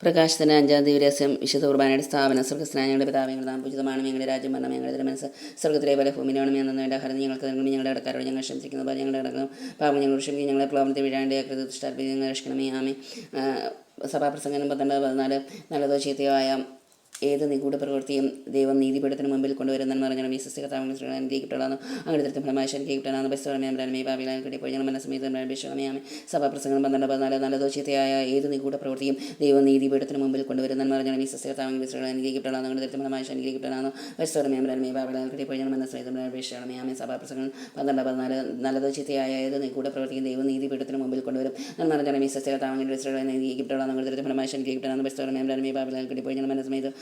പ്രകാശത്തിന് അഞ്ചാം തീയതി രഹസ്യം വിശുദ്ധ കുർബാനയുടെ സ്ഥാപനം സ്വർഗസ്നായ ഞങ്ങളുടെ പിതാവിങ്ങൾ നാം ഉചിതമാണ് ഞങ്ങളുടെ രാജ്യം പറഞ്ഞ ഞങ്ങളുടെ മനസ്സ് സ്വർഗത്തിലെ പോലെ ഭൂമിയിലാണ് എന്ന വേണ്ട ഹരം ഞങ്ങൾക്ക് നൽകണം ഞങ്ങളുടെ ഇടക്കാരോട് ഞങ്ങൾ ക്ഷമിച്ചിരിക്കുന്നു. പോലെ ഞങ്ങളുടെ ഇടക്കണം പാപം ഞങ്ങൾ ക്ഷമിക്കും ഞങ്ങളെ പ്ലാവനത്തെ വീഴാണ്ട് കൃതിഷ്ഠാർപ്പി ഞങ്ങൾ രക്ഷിക്കണമേ. ആമേ ആ, സഭാപ്രസംഗം പന്ത്രണ്ട് പതിനാല് നല്ലതോ ചീത്തയായ ഏത് നിഗൂഢ പ്രവൃത്തിയും ദൈവം നീതിപീഠത്തിന് മുമ്പിൽ കൊണ്ടുവരുന്ന പറഞ്ഞാൽ ഈ എനിക്ക് അനുഗ്രഹിക്കപ്പെടാന്ന് അങ്ങനെ തരത്തിൽ ഫലമായി അനുഗ്രഹിക്കപ്പെടാന്ന് ബസ്സോടമേ ഭാവിയിലാൽ കിട്ടിയപ്പോൾ ഞങ്ങൾ മനസ്സമേതം സഭാ സഭാപ്രസംഗം പന്ത്രണ്ട് പതിനാല് നല്ലതോ ചീത്തയായ ഏത് നിഗൂഢ പ്രവൃത്തിയും ദൈവം നീതിപീഠത്തിന് മുമ്പിൽ കൊണ്ടുവരുന്ന പറഞ്ഞാൽ ഈ എനിക്ക് കിട്ടണമെന്ന് അങ്ങനെ തരത്തിൽ ഫലമായി അനുഗ്രഹിക്കപ്പെടാന്ന് ബസ്സോടമേ ഭാവിയിലാൽ കിട്ടിയപ്പോൾ ഞങ്ങൾ മനസ്സമേതം അപേക്ഷണമേ സഭാ സഭാപ്രസംഗം പന്ത്രണ്ട് പതിനാല് നല്ലതോ ചീത്തയായ ഏത് നിഗൂഢ പ്രവൃത്തിയും ദൈവം നീതിപീഠത്തിന് മുമ്പിൽ കൊണ്ടുവരും. എന്ന് പറഞ്ഞാൽ ഈ എനിക്ക് കിട്ടണമെന്ന് അങ്ങനെ തരത്തിൽ ഫലമായി അനുഗ്രഹിക്കപ്പെടാന്ന് ബസ്സോടമേ ഭാവിയിലാൽ കിട്ടിയപ്പോൾ ഞങ്ങൾ മനസ്സമേതം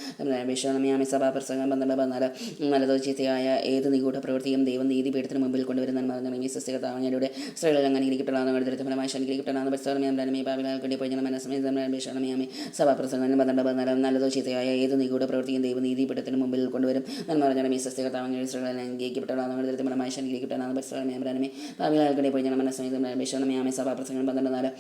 വിശ്വനമിയാമി സഭാപ്രസംഗം പന്ത്രണ്ട് പതിനാല് നല്ലതോ ചീത്തയായ ഏത് നിഗൂഢ പ്രവൃത്തിയും ദൈവം നീതിപീഠത്തിന് മുമ്പിൽ കൊണ്ടുവരുന്ന മറന്നു സസ്യകഥാവങ്ങളുടെ സ്ത്രീകളിൽ അംഗീകരിക്കപ്പെടാന്ന് കടുത്ത ഫലമായി ശനികരിക്കപ്പെടാന്ന് ബസ്സോർമിയാമി ഭാവിലാൽ കണ്ടി പോയി സഭാ പ്രസംഗം പന്ത്രണ്ട് പതിനാല് നല്ലതോ ചീത്തയായ ഏത് നിഗൂഢ പ്രവൃത്തിയും ദൈവം നീതിപീഠത്തിന് മുമ്പിൽ കൊണ്ടുവരും നന്മ പറഞ്ഞാൽ ഈ സസ്യകഥാവങ്ങളുടെ സ്ത്രീകളിൽ അംഗീകരിക്കപ്പെടാവുന്ന കടുത്ത ഫലമായി ശനികരിക്കപ്പെടാന്ന് ബസ്സോർമിയാമി ഭാവിലാൽ കണ്ടി പോയി സഭാ പ്രസംഗം പന്ത്രണ്ട് നാല്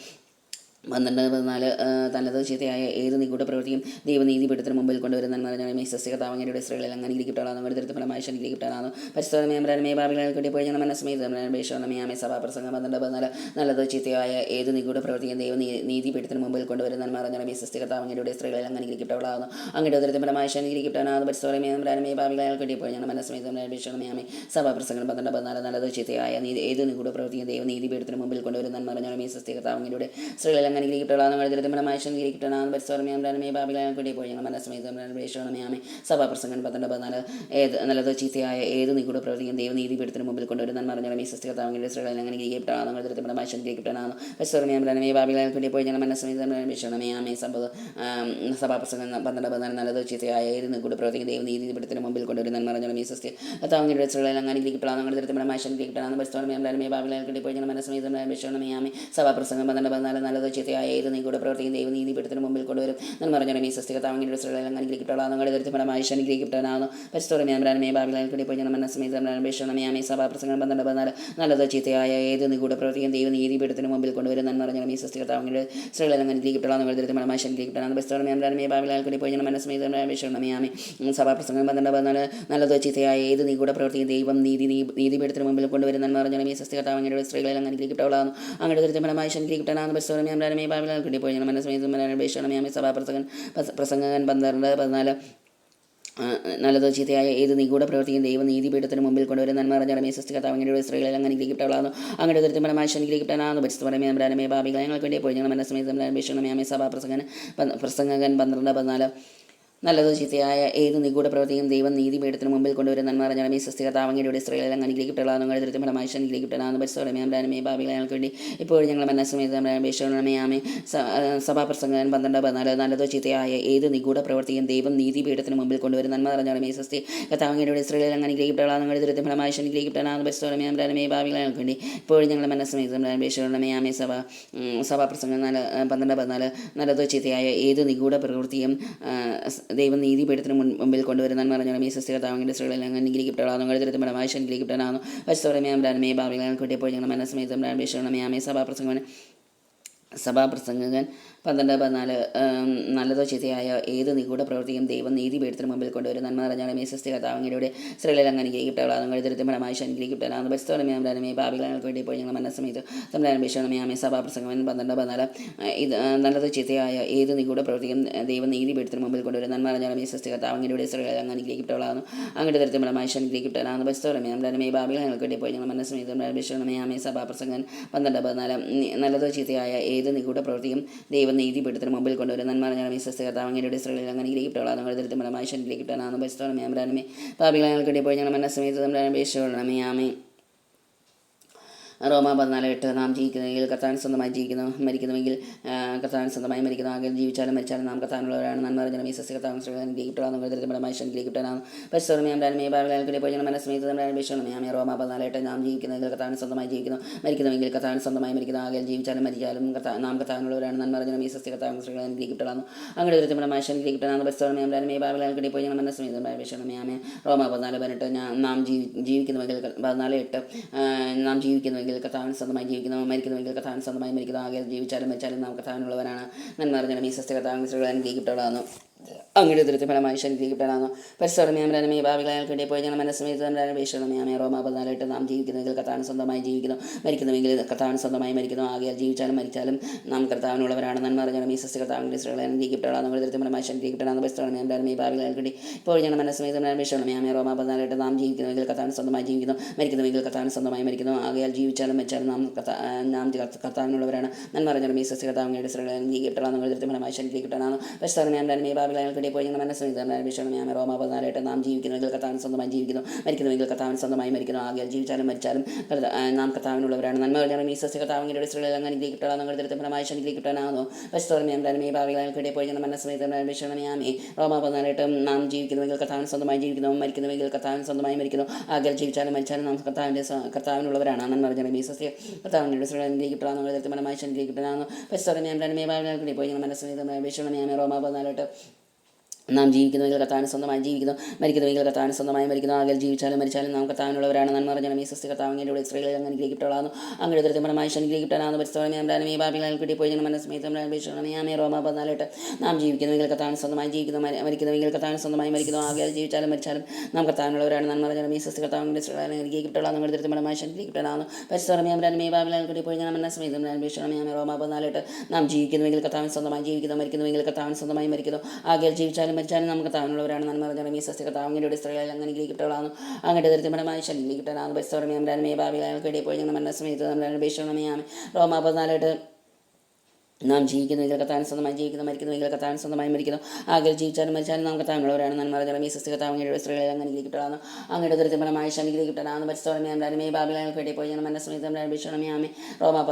പന്ത്രണ്ട് പതിനാല് തനത് ചീത്തയായ ഏത് നിഗൂഢ പ്രവൃത്തിയും ദൈവനീതിപീഠത്തിന് മുമ്പിൽ കൊണ്ടുവരുന്ന പറഞ്ഞാൽ ഈ സസ്യകഥാവങ്ങളുടെ സ്ത്രീകളിൽ അങ്ങനെ ഇരിക്കപ്പെടാന്ന് അങ്ങനെ ഫലമായി ശനികരിക്കപ്പെടാന്ന് പരിസ്ഥിതിമേ ഭാവികൾ കിട്ടിയപ്പോൾ ഞങ്ങൾ സഭാ സഭാപ്രസംഗം പന്ത്രണ്ട് പതിനാല് നല്ലത് ചീത്തയായ ഏത് നിഗൂഢ പ്രവൃത്തിയും ദൈവ നീതിപീഠത്തിന് മുമ്പിൽ കൊണ്ടുവരുന്ന പറഞ്ഞാൽ ഈ സസ്യകഥാവങ്ങളുടെ സ്ത്രീകളിൽ അങ്ങനെ ഇരിക്കപ്പെടാവുന്നു അങ്ങനെ ഉദരത്തിൽ ഫലമായി ശനികരിക്കപ്പെടാന്ന് പരിസ്ഥിതിമേ ഭാവികൾ കിട്ടിയപ്പോൾ ഞങ്ങൾ സഭാ സഭാപ്രസംഗം പന്ത്രണ്ട് പതിനാല് നല്ലത് ചീത്തയായ ഏത് നിഗൂഢ പ്രവൃത്തിയും ദൈവ നീതിപീഠത്തിന് മുമ്പിൽ കൊണ്ടുവരുന്ന പറഞ്ഞാൽ ഈ സസ്യകഥാവങ്ങളുടെ സ്ത്രീകളിൽ അങ്ങനെ ഇരിക്കപ്പെടാന്ന് കഴുതരത്തിമലമായി ശനികരിക്കപ്പെടാന്ന് പരിസ്ഥിതിമേ ഭാവികൾ പോയി. ഞങ്ങൾ മനസ്സമേതമേ സഭാപ്രസംഗം പന്ത്രണ്ട് പതിനാല് ഏത് നല്ലത് ചീത്തയായ ഏത് നിഗൂഢ പ്രവർത്തിക്കും? ദൈവ മുമ്പിൽ കൊണ്ടുവരുന്ന പറഞ്ഞാൽ ഈ സസ്യകഥാവങ്ങളുടെ സ്ത്രീകളിൽ അങ്ങനെ ഇരിക്കപ്പെടാന്ന് കഴുതരത്തിമലമായി ശനികരിക്കപ്പെടാന്ന് പരിസ്ഥിതിമേ ഭാവികൾ പോയി. ഞങ്ങൾ മനസ്സമേതമേ ആമേ സംഭവം സഭാപ്രസംഗം പന്ത്രണ്ട് പതിനാല് നല്ലത് ചീത്തയായ ഏത് നിഗൂഢ പ്രവർത്തിക്കും? ദൈവ മുമ്പിൽ കൊണ്ടുവരുന്ന പറഞ്ഞാൽ ഈ സസ്യ കഥാവങ്ങളുടെ സ്ത്രീകളിൽ അങ്ങനെ ഇരിക്കപ്പെടാന്ന് കഴുതരത്തിമലമായി ശനികരിക്കപ്പെടാന്ന് പരിസ്ഥിതിമേ ഭാവികൾ പോയി. ഞങ്ങൾ മനസ്സമേതമേ ആമേ സഭാപ്രസംഗം പന്ത്രണ്ട് പതിനാല് നല്ലത് ചീത്തയായ ഏത് പ്രവർത്തിക്കും ദൈവം ദൈവ നീതിപീഠത്തിന് മുമ്പിൽ കൊണ്ടുവരും. എന്ന് പറഞ്ഞാൽ ഈ സസ്യകഥാവങ്ങളുടെ സ്ത്രീകളിൽ അങ്ങനെ ഇരിക്കപ്പെടാന്ന് കഴുതരത്തിമലമായി ശനികരിക്കപ്പെടാന്ന് പരിസ്ഥിതിമേ ഞാൻ കിട്ടിയപ്പോൾ ഞങ്ങൾ സഭാ പ്രസംഗം പന്ത്രണ്ട് പതിനാല്. നല്ലത് ചീത്തയായ ഏത് നീ കൂടെ പ്രവർത്തിക്കും ദൈവം ദൈവ നീതിപീഠത്തിന് മുമ്പിൽ കൊണ്ടുവരും. എന്ന് പറഞ്ഞാൽ ഈ സസ്യകഥാവങ്ങളുടെ സ്ത്രീകളിൽ അങ്ങനെ ഇരിക്കപ്പെടാന്ന് കഴുതരത്തിമലമായി കൂടി പരിസ്ഥിതിമേ ഭാവികൾ കിട്ടിയപ്പോൾ ആമേ സഭാ പ്രസംഗം പന്ത്രണ്ട് പതിനാല്. നല്ലത് ചീത്തയായ ഏത് നീ കൂടെ പ്രവർത്തിക്കും ദൈവം നീതി നീ- നീതിപീഠത്തിന് മുമ്പിൽ കൊണ്ടുവരും. എന്ന് പറഞ്ഞാൽ ഈ സസ്യകഥാവങ്ങളുടെ സ്ത്രീകളിൽ അങ്ങനെ ഇരിക്കപ്പെടാവുന്നു അങ്ങനെ ദുരിതഫലമായി ശനികരിക്കപ്പെടാന്ന് പരിസ്ഥിതിമേ ഭാവികൾ കിട്ടിയപ്പോൾ ഞങ്ങൾ മനസ്സമേതമേ സഭാപ്രസംഗൻ പ്രസംഗകൻ പന്ത്രണ്ട് പതിനാല് നല്ലത് ചീത്തയായ ഏത് നിഗൂഢ പ്രവൃത്തിയും ദൈവ നീതിപീഠത്തിന് മുമ്പിൽ കൊണ്ടുവരും നന്മ പറഞ്ഞ രമേ അങ്ങനെയുള്ള സ്ത്രീകളിൽ അങ്ങനെ അനുഗ്രഹിക്കപ്പെടാവുന്നു അങ്ങനെ ദുരിതഫലമായി ശനികരിക്കപ്പെടാന്ന് നമ്മുടെ അനമേ ഭാവികൾ ഞങ്ങൾക്ക് വേണ്ടി പോയി. ഞങ്ങൾ മനസ്സമേതം അന്വേഷണമേ സഭാപ്രസംഗൻ പ്രസംഗകൻ പന്ത്രണ്ട് പതിനാല് നല്ലതോ ചീത്തയായ ഏത് നിഗൂഢ പ്രവൃത്തിയും ദൈവം നീതിപീഠത്തിന് മുമ്പിൽ കൊണ്ടുവരുന്ന നന്മ ഈ താവങ്ങയുടെ സ്ത്രീകളിൽ അങ്ങനെ അനുഗ്രഹിക്കപ്പെടാന്ന് കഴുതരത്തിൽ ഫലമായി അമരാനമേ ഭാവികൾ ഞങ്ങൾക്ക് വേണ്ടി ഇപ്പോഴും ഞങ്ങൾ മനസ്സമേതം അപേക്ഷണമേ ആമേ സഭാപ്രസംഗൻ പന്ത്രണ്ട് പതിനാല് നല്ലതോ ചീത്തയായ ഏത് നിഗൂഢ പ്രവൃത്തിയും ദൈവം നീതിപീഠത്തിന് മുമ്പിൽ കൊണ്ടുവരുന്ന നന്മ പറഞ്ഞാൽ ഈ സസ്യ കഥാവങ്ങളുടെ സ്ത്രീകളെല്ലാം അങ്ങനെ അനുഗ്രഹിക്കപ്പെടാന്ന് കഴുതരത്തിൽ ഫലമായി അനുഗ്രഹിക്കപ്പെടാന്ന് പരിസ്ഥിതി അമരാനമേ ഭാവികൾ ഞങ്ങൾക്ക് വേണ്ടി ഇപ്പോഴും ഞങ്ങൾ മനസ്സമേതം അപേക്ഷണമേ ആമേ സഭ സഭാ സഭാപ്രസംഗം നാല് പന്ത്രണ്ട് പതിനാല് നല്ലതോ ചീത്തയായ ഏത് നിഗൂഢ പ്രവൃത്തിയും ദൈവം നീതിപീഠത്തിന് മുമ്പിൽ കൊണ്ടുവരുന്ന പറഞ്ഞാൽ ഈ സസ്യകഥാവങ്ങളുടെ സ്ത്രീകളിൽ അങ്ങനെ അനുഗ്രഹിക്കപ്പെടാന്ന് കഴുതരത്തിൽ ഫലമായി അനുഗ്രഹിക്കപ്പെടാന്ന് പരിസ്ഥിതി അമരാനമേ ഭാവികൾ കൂട്ടിയപ്പോൾ ഞങ്ങൾ മനസ്സമേതം അപേക്ഷണമേ ആമേ സഭാപ്രസംഗം സഭാപ്രസംഗകൻ പന്ത്രണ്ട് പതിനാല് നല്ലതോ ചിതയായ ഏത് നിഗൂഢ പ്രവൃത്തിയും ദൈവം നീതിപീഠത്തിന് മുമ്പിൽ കൊണ്ടുവരും. നന്മ നിറഞ്ഞാലും ഈ സസ്യ കഥാവങ്ങളുടെ സ്ത്രീകളിൽ അങ്ങനെ അനുഗ്രഹിക്കപ്പെടാന്ന് കഴുതരത്തിൽ ഫലമായി അനുഗ്രഹിക്കപ്പെടാന്ന് പരിസ്ഥിതി അമരാനമേ ഞങ്ങൾക്ക് വേണ്ടി ഇപ്പോൾ ഞങ്ങൾ മനസ്സമേത്. തമ്മിലനുഭവിച്ചണമേ ആമേ സഭാപ്രസംഗം പന്ത്രണ്ട് പതിനാല്. ഇത് നല്ലതോ ചിതയായ ഏത് നിഗൂഢ പ്രവൃത്തിയും ദൈവം ദൈവം നീതിപീഠത്തിന് മുമ്പിൽ കൊണ്ടുവരും. നന്മ നിറഞ്ഞാലും ഈ സസ്യ കഥാവങ്ങളുടെ സ്ത്രീകളിൽ അങ്ങനെ അനുഗ്രഹിക്കപ്പെടാന്ന് അങ്ങനെ തരത്തിൽ ഫലമായി അനുഗ്രഹിക്കപ്പെടാന്ന് പരിസ്ഥിതി അമരാനമേ ഞങ്ങൾക്ക് വേണ്ടി ഇപ്പോൾ ഞങ്ങൾ മനസ്സമേത്. തമ്മിലനുഭവിച്ചണമേ ആമേ സഭാപ്രസംഗൻ പന്ത്രണ്ട് പതിനാല്. നല്ലതോ ചിതയായ ഏത് നിഗൂഢ പ്രവൃത്തിയും ദൈവം നീതിപീഠത്തിന് മുമ്പിൽ കൊണ്ടുവരും നന്മ പറഞ്ഞാൽ ഈ സസ്യകഥാവങ്ങളുടെ സ്ത്രീകളിൽ അങ്ങനെ ഇരിക്കപ്പെടാതെ നിങ്ങൾ തരത്തിൽ ഫലമായി ശനിലേക്കിട്ടാണ് പരിസ്ഥിതി അമരാനമേ ഭാവികൾ കിട്ടിയപ്പോൾ ഞങ്ങൾ മനസ്സമയത്ത് തമ്മിലാണ് അപേക്ഷ കൊള്ളണമേ. ആമേ റോമ പതിനാല് എട്ട് നാം ജീവിക്കുന്നെങ്കിൽ കർത്താൻ സ്വന്തമായി ജീവിക്കുന്നു മരിക്കുന്നുവെങ്കിൽ കർത്താൻ സ്വന്തമായി മരിക്കുന്നു. ആകെ ജീവിച്ചാലും മരിച്ചാലും നാം കർത്താനുള്ളവരാണ് നന്മ പറഞ്ഞ ഈ സസ്യ കർത്താൻ ഗ്രഹിക്കപ്പെടാന്ന് കരുതരമായി ഗ്രഹിക്കപ്പെടാന്ന് പരിസ്ഥിതി അമരാനമേ ഭാവികൾ പോയി. ഞങ്ങൾ ഞാൻ റോമ പതിനാല് എട്ട് നാം ജീവിക്കുന്നെങ്കിൽ കർത്താൻ സ്വന്തമായി ജീവിക്കുന്നു മരിക്കുന്നുവെങ്കിൽ കർത്താൻ സ്വന്തമായി മരിക്കുന്നു. ആകെ ജീവിച്ചാലും മരിച്ചാലും നാം കർത്താനുള്ളവരാണ് നന്മ പറഞ്ഞ ഈ സസ്യ കർത്താൻ ഗ്രഹിക്കപ്പെടാന്ന് അങ്ങനെ കരുതരമായി ഗ്രഹിക്കപ്പെടാന്ന് പരിസ്ഥിതി അമരാനമേ ഭാവികൾ പോയി. ഞങ്ങൾ മനസ്സമേത് അപേക്ഷണമേ ആമേ റോമ പതിനാല് പതിനെട്ട് ഞാൻ നാം ജീവി ജീവിക്കുന്നുവെങ്കിൽ പതിനാല് എട്ട് നാം ജീവിക്കുന്നുവെങ്കിൽ ജീവിക്കുന്നുവെങ്കിൽ കഥാവിന് സ്വന്തമായി ജീവിക്കുന്നു മരിക്കുന്നുവെങ്കിൽ കഥാവിന് സ്വന്തമായി മരിക്കുന്നു. ആകെ ജീവിച്ചാലും മരിച്ചാലും നാം കഥാവിനുള്ളവരാണ് നന്മ അറിഞ്ഞാലും ഈ സസ്യ കഥാവിന് സ്ത്രീകൾ അനുഗ്രഹിക്കപ്പെടാവുന്നു അങ്ങയുടെ ഉദരത്തെ ഫലമായി ശനിഗ്രഹിക്കപ്പെടാവുന്നു പരിസരമേ ഭാവികളാൽ കിട്ടിയ പോയി ഞങ്ങൾ മനസ്സമേതം വീക്ഷണമേ റോമ പതിനാലായിട്ട് നാം ജീവിക്കുന്നെങ്കിൽ കർത്താവിന് സ്വന്തമായി ജീവിക്കുന്നു. മരിക്കുന്നുവെങ്കിൽ കർത്താവിന് സ്വന്തമായി മരിക്കുന്നു. ആകെയാൽ ജീവിച്ചാലും മരിച്ചാലും നാം കർത്താവിനുള്ളവരാണ്. നന്മ അറിഞ്ഞാലും ഈ സസ്യ കർത്താവിന്റെ സ്ത്രീകളെ അനുഗ്രഹിക്കപ്പെടാവുന്ന നമ്മുടെ ദുരിത ഫലമായി ശനിഗ്രഹിക്കപ്പെടാവുന്ന പരിസരമേ ഭാവികളാൽ കിട്ടി ഇപ്പോൾ ഞങ്ങൾ മനസ്സമേതം വീക്ഷണമേ റോമ പതിനാലായിട്ട് നാം ജീവിക്കുന്നുവെങ്കിൽ കർത്താവിന് സ്വന്തമായി ജീവിക്കുന്നു. മരിക്കുന്നുവെങ്കിൽ കർത്താവിന് സ്വന്തമായി മരിക്കുന്നു. ആകയാൽ ജീവിച്ചാലും മരിച്ചാലും നാം നാം കർത്താവിനുള്ളവരാണ്. നന്മ അറിഞ്ഞാലും ഈ സസ്യ കർത്താവിന്റെ സ്ത്രീകളെ അനുഗ്രഹിക്കപ്പെടാവുന്ന നമ്മുടെ ദുരിത ഫലമായി ശനിഗ്രഹിക്കപ്പെടാവുന്ന പരിസരമേ ഭാവികളാൽ ഭാവികളാൽ പോയി ഞങ്ങൾ മനസ്സിൽ വിഷയം റോമ പതിനാലായിട്ട് നാം ജീവിക്കുന്നുവെങ്കിൽ കർത്താവിന് സ്വന്തമായി ജീവിക്കുന്നു. മരിക്കുന്നുവെങ്കിൽ കർത്താവിന് സ്വന്തമായി മരിക്കുന്നു. ആകെ ജീവിച്ചാലും മരിച്ചാലും നാം കർത്താവിനുള്ളവരാണ്. നന്മ പറഞ്ഞാലും ഈ സസ്യ കർത്താവിന്റെ ശ്രീ അങ്ങനെ ഗ്രഹിക്കപ്പെടാൻ നിങ്ങൾ ദരിദ്രഫലമായി ശനിഗ്രഹിക്കപ്പെടാനാകുന്നു പരിസ്ഥോർമ്മയം ധനമേ കിട്ടിയ പോയി ഞങ്ങൾ മനസ്സിൽ വിഷയം റോമ പതിനാലായിട്ട് നാം ജീവിക്കുന്നുവെങ്കിൽ കർത്താവിന് സ്വന്തമായി ജീവിക്കുന്നു. മരിക്കുന്നുവെങ്കിൽ കർത്താവിന് സ്വന്തമായി മരിക്കുന്നു. ആകെ ജീവിച്ചാലും മരിച്ചാലും നാം കർത്താവിന്റെ കർത്താവിനുള്ളവരാണ്. നന്മ പറഞ്ഞാലും ഈ സസ്യ കർത്താവിന്റെ സ്ത്രീകൾ കിട്ടാൻ നിങ്ങൾ ദരിദ്രഫലമായി ശനിഗ്രഹിക്കപ്പെടാനാകുന്നു പരിസ്ഥോർമ്മയം ധനമേ കിട്ടിയ പോയി ഞങ്ങൾ മനസ്സിൽ വിഷയം റോമ പതിനാലായിട്ട് നാം ജീവിക്കുന്നുവെങ്കിൽ കർത്താവിന് സ്വന്തമായി ജീവിക്കുന്നു. മരിക്കുന്നുവെങ്കിൽ കർത്താവിന് സ്വന്തമായി മരിക്കുന്നു. ആകെ ജീവിച്ചാലും മരിച്ചാലും നാം കർത്താവിനുള്ളവരാണ്. നന്മ പറഞ്ഞാലും ഈ സസ്തി കത്താവിന്റെ സ്ത്രീകളിൽ അങ്ങനെ ഗ്രഹിക്കപ്പെടാവുന്നു അങ്ങനെ ദൃഢമായി ശനിഗ്രഹിക്കപ്പെടാവുന്ന പരിസ്ഥിതി അമ്രാനും ഈ ബാബിലാൽ കിട്ടി പോയി മനസ്സമേതം അപേക്ഷണമേ റോമ പതിനാലിട്ട്. നാം ജീവിക്കുന്നുവെങ്കിൽ കർത്താവിന് സ്വന്തമായി ജീവിക്കുന്നു. മരി- മരിക്കുന്നുവെങ്കിൽ കർത്താവിന് സ്വന്തമായി മരിക്കുന്നു. ആകെ ജീവിച്ചാലും മരിച്ചാലും നാം കർത്താവിനുള്ളവരാണ്. നന്മ പറഞ്ഞാലും ഈ സസ്യ കർത്താവിന്റെ സ്ത്രീകളെ അനുഗ്രഹിക്കപ്പെടാവുന്ന നിങ്ങൾ ദൃഢമായി ശനിഗ്രഹിക്കപ്പെടാവുന്നു പരിസ്ഥിതി അമ്രാനും ഈ ബാബിലാൽ കിട്ടി പോയി ഞാൻ അപേക്ഷണമേ റോമ പതിനാലിട്ട്. നാം ജീവിക്കുന്നുവെങ്കിൽ കർത്താവിന് സ്വന്തമായി ജീവിക്കുന്നു. മരിക്കുന്നുവെങ്കിൽ കർത്താവിന് സ്വന്തമായി മരിക്കുന്നു. ആകെ ജീവിച്ചാലും മരിച്ചാലും നമുക്ക് താങ്ങുള്ളവരാണ് നന്മ പറഞ്ഞാലും ഈ സസ്യ കർത്താവിന്റെ സ്ത്രീകളിൽ അങ്ങനെ കിട്ടുകളാണ് അങ്ങനെ ദരിദ്രപരമായി ശല്യം കിട്ടാനാണ് പരിസ്ഥിതി അമ്രാനും ഈ ബാബിലാൽ കിട്ടി പോയി ഞങ്ങൾ സമയത്ത് നമ്മളെ അപേക്ഷണമേ റോമാ പതിനാലിട്ട് നാം ജീവിക്കുന്നെങ്കിൽ കത്താൻ സ്വന്തമായി ജീവിക്കുന്നു മരിക്കുന്നുവെങ്കിൽ കത്താൻ സ്വന്തമായി മരിക്കുന്നു. ആകെ ജീവിച്ചാലും മരിച്ചാലും നാം കത്താനുള്ളവരാണ് നന്മ പറഞ്ഞാലും ഈ സസ്യ കത്താവിന്റെ സ്ത്രീകളെ അങ്ങനെ കിട്ടണമെന്ന് അങ്ങയുടെ ദുരിതപരമായ ശനിഗ്രഹി കിട്ടണമെന്ന് പരിസ്ഥിതി അമ്രാനുമേ ബാബിലാൽ കേട്ടി പോയി. ഞാൻ മനസ്സമേതം ഭീഷണമേ ആമേ റോമ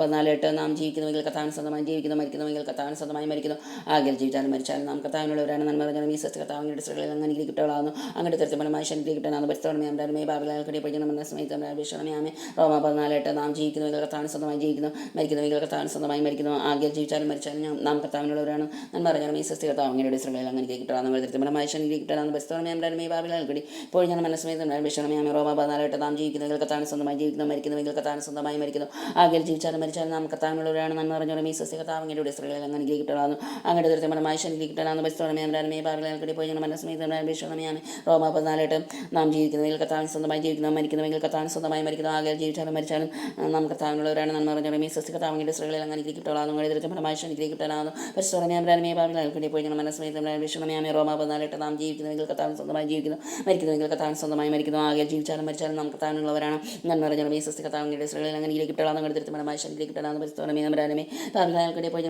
പതിനാല് എട്ട് നാം ജീവിക്കുന്നുവെങ്കിൽ കത്താൻ സ്വന്തമായി ജീവിക്കുന്നു മരിക്കുന്നുവെങ്കിൽ കത്താൻ സ്വന്തമായി മരിക്കുന്നു. ആകെ ജീവിച്ചാലും മരിച്ചാലും നാം കത്താനുള്ളവരാണ് നന്മ പറഞ്ഞാലും ഈ സസ്യ കത്താവിന്റെ സ്ത്രീകളെ അങ്ങനെ കിട്ടണമെന്ന് അങ്ങയുടെ ദുരിതപരമായ ശനിഗ്രഹി കിട്ടണമെന്ന് പരിസ്ഥിതി അമ്രാനുമേ ബാബിലാൽ കേട്ടി പോയി. ഞാൻ മനസ്സമേതം ഭീഷണമേ ആമേ റോമ പതിനാല് എട്ട് നാം ജീവിക്കുന്നുവെങ്കിൽ കത്താൻ സ്വന്തമായി ജീവിക്കുന്നു മരിക്കുന്നുവെങ്കിൽ കത്താൻ സ്വന്തമായി മരിക്കുന്നു. ആകെ ജീവിച്ചാലും മരിച്ചാലും ഞാൻ നാം കർത്താവിനുള്ളവരാണ് ഞാൻ പറഞ്ഞാലും ഈ സസ്യ കർത്താവ് അങ്ങയുടെ ശ്രമയിൽ അങ്ങനെ കിട്ടാന്ന് വരുത്തിമലമായ മനുഷ്യൻ കിട്ടാൻ പരിസ്ഥിതി അമ്രാനും ഈ ബാബിലാൽ കൂടി ഇപ്പോൾ ഞാൻ മനസ്സിലായി വിഷണമേ അമ്മ റോമ പതിനാലായിട്ട് നാം ജീവിക്കുന്നെങ്കിൽ കത്താൻ സ്വന്തമായി ജീവിക്കുന്നു മരിക്കുന്നുവെങ്കിൽ കത്താൻ സ്വന്തമായി മരിക്കുന്നു. ആകെ ജീവിച്ചാലും മരിച്ചാലും നാം കർത്താവിനുള്ളവരാണ് നന്മ പറഞ്ഞാലും ഈ സസ്യ കർത്താവ് അങ്ങയുടെ ശ്രമയിൽ അങ്ങനെ കിട്ടാന്ന് അങ്ങയുടെ ദൃത്യമലമായ ശനി കിട്ടാന്ന് പരിസ്ഥിതി അമ്രാനും ഈ ബാബിലാൽ കൂടി ഇപ്പോൾ ഞാൻ മനസ്സിലായി വിഷണമേ അമ്മ റോമ പതിനാലായിട്ട് നാം ജീവിക്കുന്നെങ്കിൽ കത്താൻ സ്വന്തമായി ജീവിക്കുന്നു മരിക്കുന്നുവെങ്കിൽ കത്താൻ സ്വന്തമായി മരിക്കുന്നു. ആകെ ജീവിച്ചാലും മരിച്ചാലും നാം കർത്താവിനുള്ളവരാണ് നന്മ പറഞ്ഞാലും ഈ സസ്യ കർത്താവ് അങ്ങയുടെ ശ്രമയിൽ അങ്ങനെ കിട്ടാന്ന് അങ്ങയുടെ ദൃത്യഫലമായ ശനി കിട്ടാനാവുന്നു പരിസ്ഥിതി ബാബിലാൽ കൂടി പോയി. ഞാൻ മനസ്സമേതം വിഷണമേ റോമ പതിനാലിട്ട് നാം ജീവിക്കുന്നുവെങ്കിൽ സ്വന്തമായി ജീവിക്കുന്നു. മരിക്കുന്നുവെങ്കിൽ കത്താൻ സ്വന്തമായി മരിക്കുന്നു. ആകെ ജീവിച്ചാലും മരിച്ചാലും നമുക്ക് കത്താനുള്ളവരാണ് ഞാൻ പറഞ്ഞാലും ഈ സസ്യ കത്താവിന്റെ സ്ത്രീകളിൽ അങ്ങനെ പരിസ്ഥിതി അമ്രാനുമേ ബാബിലാൽ പോയി.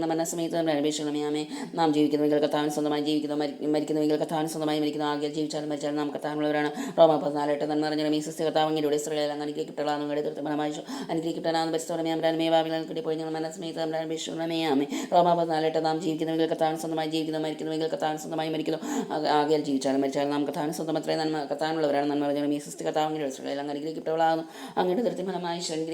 നാം ജീവിക്കുന്നുവെങ്കിൽ കത്താൻ സ്വന്തമായി ജീവിക്കുന്നു. മരി- മരിക്കുന്നുവെങ്കിൽ കത്താൻ സ്വന്തമായി മരിക്കുന്നു. ആകെ ജീവിച്ചാലും മരിച്ചാലും നാം കത്താനുള്ളവരാണ് റോമ പതിനാലിട്ട് നന്മ പറഞ്ഞാലും ഈ സസ്യ കത്താവിന്റെ സ്ത്രീകളിൽ അങ്ങനെ പോയി. വിഷണമേ ആമേ റോമ പതിനാലായിട്ട് നാം ജീവിക്കുന്നുവെങ്കിൽ കർത്താവിന് സ്വന്തമായി ജീവിക്കുന്നു മരിക്കുന്നുവെങ്കിൽ കർത്താവിന് സ്വന്തമായി മരിക്കുന്നു. ആകെ- ആകെ ജീവിച്ചാലും മരിച്ചാലും നാം കത്താൻ സ്വന്തം അത്രയും നന്മ കഥാനുള്ളവരാണ് നന്മ പറഞ്ഞാലും ഈ സൃഷ്ടി കത്താവിന്റെ സ്ത്രീകളിൽ അങ്ങനെ അനുഗ്രഹിക്കപ്പെട്ടവളാകുന്നു അങ്ങയുടെ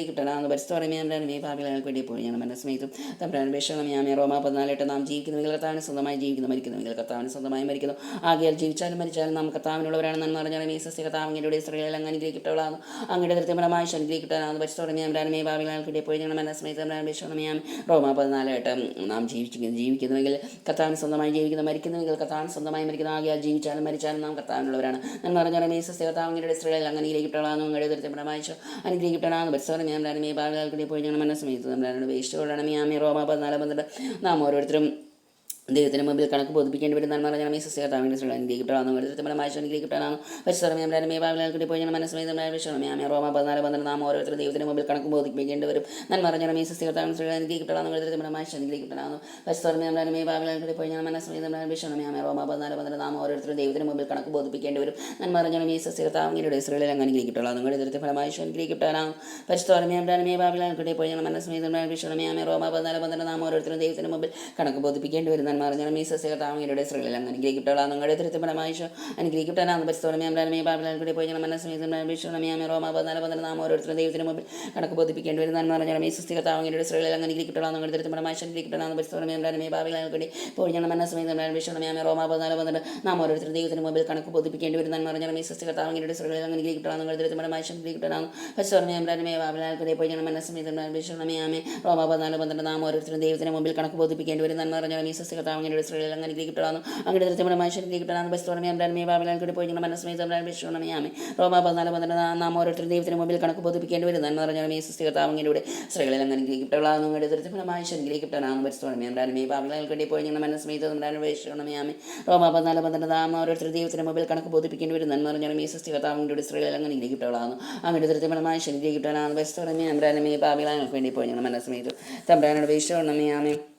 കിട്ടണമെന്ന് പരിസ്ഥ പരിസ്ഥിതി അമ്രാനും ഈ ഭാവികൾക്ക് വേണ്ടി പോയി ഞാൻ മനസ്സമേതും തമ്പ്രാൻ വിഷണം ആമേ റോമാ പതിനാലെട്ട് നാം ജീവിക്കുന്നുവെങ്കിൽ കർത്താവിന് സ്വന്തമായി ജീവിക്കുന്നു മരിക്കുന്നുവെങ്കിൽ കർത്താവിന് സ്വന്തമായി മരിക്കുന്നു. ആകെയാൽ ജീവിച്ചാലും മരിച്ചാലും നാം കഥാവിനുള്ളവരാണ് നന്മ പറഞ്ഞാലും ഈ സസ്യ കത്താവിന്റെ സ്ത്രീകളിൽ അങ്ങനെ അനുഗ്രഹിക്കപ്പെട്ടവളാകുന്നു അങ്ങയുടെ ദൃത്യഫലമായി പരിസ്ഥ പരിസ്ഥിതി അമ്രാനും ഭാവികൾ ഭാവികൾക്ക് വേണ്ടി പോയി ഞാൻ മനസ്സ് തമ്പ്രാൻ വിഷണം ആമേ റോമ പതിനാലായിട്ട് നാം ജീവിച്ചിരിക്കുന്നു. ജീവിക്കുന്നുവെങ്കിൽ കർത്താവിന് സ്വന്തമായി ജീവിക്കുന്നു. മരിക്കുന്നുവെങ്കിൽ കർത്താവിന് സ്വന്തമായി മരിക്കുന്നു. ആകെയാൽ ജീവിച്ചാലും മരിച്ചാലും നാം കർത്താവിനുള്ളവരാണ്. ഞാൻ പറഞ്ഞാലും ഈ സസ്യ കത്താവിന്റെ സ്ത്രീകളിൽ അങ്ങനെ എഴുതി പ്രമാണിച്ചു. ദൃത്യഫലമായി പരിസരം ഞാൻ ഈ ഭാവികൾക്ക് പോയി ഞാൻ മനസ്സമേതും തമ്പ്രാനോട് വേഷ്ടകൊള്ളണം ഈ ആമി റോമ പതിനാല് പന്ത്രണ്ട്. നാം ഓരോരുത്തരും ദൈവത്തിന് മുമ്പിൽ കണക്ക് ബോധിപ്പിക്കേണ്ടി വരും നന്മ പറഞ്ഞാൽ ഈ സസ്യകർത്താവിന്റെ സ്ത്രീകൾ അനുഗ്രഹിക്കപ്പെടാവുന്നു എടുത്തമലമായ അനുഗ്രഹിക്കപ്പെടാവുന്നു പരിസരം ഞാൻ മേ ബാബിലാൽ കിട്ടി പോയി ഞാൻ മനസ്സമേതം വിഷണം ഞാൻ റോമ പതിനാല് പന്ത്രണ്ട് നാം ഓരോരുത്തരും ദൈവത്തിന് മുമ്പിൽ കണക്ക് ബോധിപ്പിക്കേണ്ടി വരും. പറഞ്ഞാൽ ഈ സസ്യകർത്താവിന്റെ സ്ത്രീകൾ അനുഗ്രഹിക്കപ്പെടാവുന്നു എടുത്തമലമായ അനുഗ്രഹിക്കപ്പെടാവുന്നു പരിസരം ഞാൻ മേ ബാബിലാൽ കിട്ടി പോയി ഞാൻ മനസ്സമേതം വിഷണം ഞാൻ റോമ പതിനാല് പന്ത്രണ്ട് നാം ഓരോരുത്തരും ദൈവത്തിന് മുമ്പിൽ കണക്ക് ബോധിപ്പിക്കേണ്ടി വരും. പറഞ്ഞാൽ ഈ സസ്യകർത്താവിന്റെ സ്ത്രീകളിൽ അങ്ങനെ അനുഗ്രഹിക്കപ്പെടാവുന്നു നിങ്ങളുടെ ഫലമായ എനിക്ക് കിട്ടാനാണ് പരിസ്ഥിതി ഞാൻ മേ ബാബിലാൽ കിട്ടി പോയി ഞാൻ മനസ്സമേതം വിഷണം ഞാൻ റോമ പതിനാല് പന്ത്രണ്ട് നാം ഓരോരുത്തരും ദൈവത്തിന് മുമ്പിൽ കണക്ക് ബോധിപ്പിക്കേണ്ടി വരും നന്മ അറിഞ്ഞാലും ഈ സസ്യകർത്താവങ്ങളുടെ സ്ത്രീകളിൽ അങ്ങ് അനുഗ്രഹിക്കപ്പെട്ടവളാണ് നിങ്ങളുടെ തൃപ്തിപരമായ അനുഗ്രഹിക്കപ്പെട്ടാണ് പരിസ്ഥോളമേ അമ്രാമേ ബാബിലാൽക്കൂടി പോയി ഞാൻ മനസ്സമേതം വിശ്വമേ റോമ പതിനാല് പതിനാല് നാം ഓരോരുത്തരും ദൈവത്തിന് മുമ്പിൽ കണക്ക് ബോധിപ്പിക്കേണ്ടി വരുന്ന. നന്മ അറിഞ്ഞാലും ഈ സസ്യകർത്താവങ്ങളുടെ സ്ത്രീകളിൽ അങ്ങ് അനുഗ്രഹിക്കപ്പെട്ടവളാണ് നിങ്ങളുടെ തൃപ്തിപരമായ അനുഗ്രഹിക്കപ്പെട്ടാണ് പരിസ്ഥോളമേ അമ്രാമേ ബാബിലാൽക്കൂടി പോയി ഞങ്ങൾ മനസ്സമേതം റോമാ റോമ പതിനാല് പന്ത്രണ്ട് നാം ഓരോരുത്തരും ദൈവത്തിന് മുമ്പിൽ കണക്ക് ബോധിപ്പിക്കേണ്ടി വരുന്ന. നന്മ അറിഞ്ഞാലും ഈ സസ്യകർത്താവങ്ങളുടെ സ്ത്രീകളിൽ അങ്ങ് അനുഗ്രഹിക്കപ്പെട്ടാണ് നിങ്ങളുടെ തൃപ്തിപരമായ അനുഗ്രഹിക്കപ്പെട്ടാണ് പരിസ്ഥോളമേ അമ്രാമേ ബാബിലാൽക്കൂടി പോയി ഞാൻ മനസ്സമേതം വിശ്വമേ ആമേ റോമ പതിനാല് പന്ത്രണ്ട് നാം ഓരോരുത്തരും ദൈവത്തിന് മുമ്പിൽ കണക്ക് ബോധിപ്പിക്കേണ്ടി വരുന്ന. നന്മ അറിഞ്ഞാലും ഈ സസ്യകർത്താവങ്ങളുടെ സ്ത്രീകളിൽ അങ്ങ് അനുഗ്രഹിക്കപ്പെട്ടാണ് അങ്ങനെ തൃപ്തിപരമായ അനുഗ്രഹിക്കപ്പെട്ടാണ് പരിസ്ഥോളമേ അമ്രാമേ ബാബിലാൽക്കൂടി പോയി. ഞങ്ങൾ മനസ്സമേതം വിശ്വമേ ആമേ പതിനാല് പന്ത്രണ്ട് നാം ഓരോരുത്തരും ദൈവത്തിന് മുമ്പിൽ കണക്ക് ബോധിപ്പിക്കേണ്ടി വരും നന്മ അറിഞ്ഞാലും ഈ സസ്യകർത്താവങ്ങളുടെ സ്ത്രീകളിൽ അങ്ങ് അനുഗ്രഹിക്കപ്പെട്ടവളാണ് നിങ്ങളുടെ തൃപ്തിപരമായ അനുഗ്രഹിക്കപ്പെട്ടാണ് പരിസ്ഥോളമേ അമ്രാമേ ബാബിലാൽക്കൂടി പോയി. ഞങ്ങൾ മനസ്സമേതം വിശ്വമേ ആമേ പതിനാല് പന്ത്രണ്ട് നാം ഓരോരുത്തരും ദൈവത്തിന് മുമ്പിൽ കണക്ക് ബോധിപ്പിക്കേണ്ടി വരും നന്മ അറിഞ്ഞാലും ഈ സസ്യകർത്താവങ്ങളുടെ സ്ത്രീകളിൽ അങ്ങ് അനുഗ്രഹിക്കപ്പെട്ടവളാണ് അങ്ങയുടെ മനുഷ്യരിലേക്ക് ബസ്തോണമേ ബാബിലാൻ വേണ്ടി പോയി. ഞങ്ങൾ മനസ്സമേതം തമ്പ്രാനോട് വിശ്വമേ ആമേ